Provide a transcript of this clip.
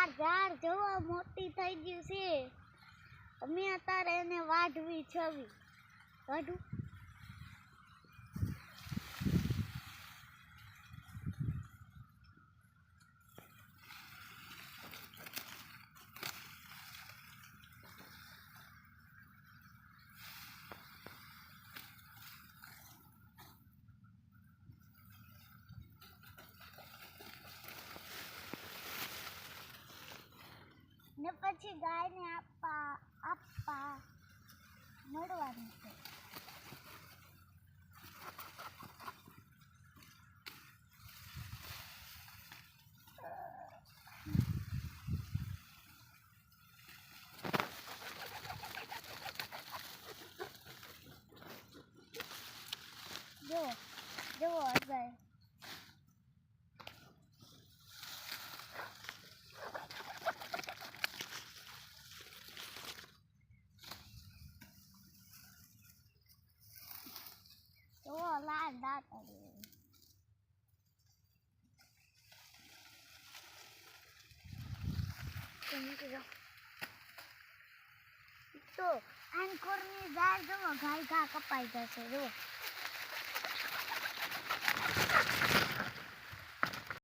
આ ઝાડ જોવા મોટી થઈ ગયું છે. અમે અત્યારે એને વાઢવી છવી. વાઢું ને પછી ગાયને આપવા આપવા મળવાનું છે. જો દાંત આવે તો આંકોરની ઝાડ જો ગાય ઘા કપાઈ જશે જો